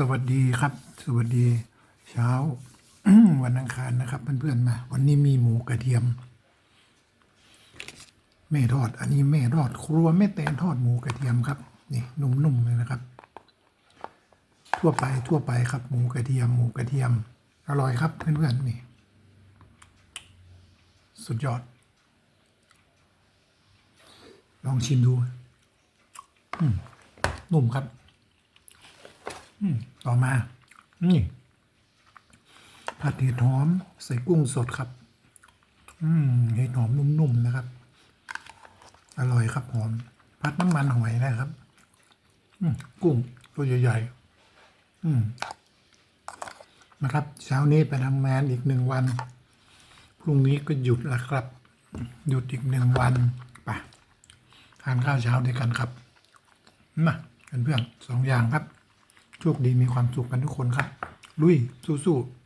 สวัสดีครับ สวัสดีเช้า วันอังคารนะครับเพื่อนๆมา วันนี้มีหมูกระเทียม แม่ทอด อันนี้แม่ทอด ครัวแม่แตนทอดหมูกระเทียมครับนี่นุ่มๆเลยนะครับ ทั่วไปทั่วไปครับ หมูกระเทียม หมูกระเทียม อร่อยครับเพื่อนๆนี่ สุดยอด ลองชิมดูนุ่มครับ ต่อมา นี่ ผัดเห็ดหอมใส่กุ้งสดครับ อืมเห็ดหอมนุ่มๆนะครับ อร่อยครับหอมผัดน้ำมันหอยนะครับ อืมกุ้งตัวใหญ่ๆ อืมนะครับ เช้านี้ไปทำงานอีกหนึ่งวัน พรุ่งนี้ก็หยุดแล้วครับ หยุดอีกหนึ่งวันไปทานข้าวเช้าด้วยกันครับมาเพื่อนๆสองอย่างครับ โชคดีมีความสุขกันทุกคนค่ะลุยสู้ๆ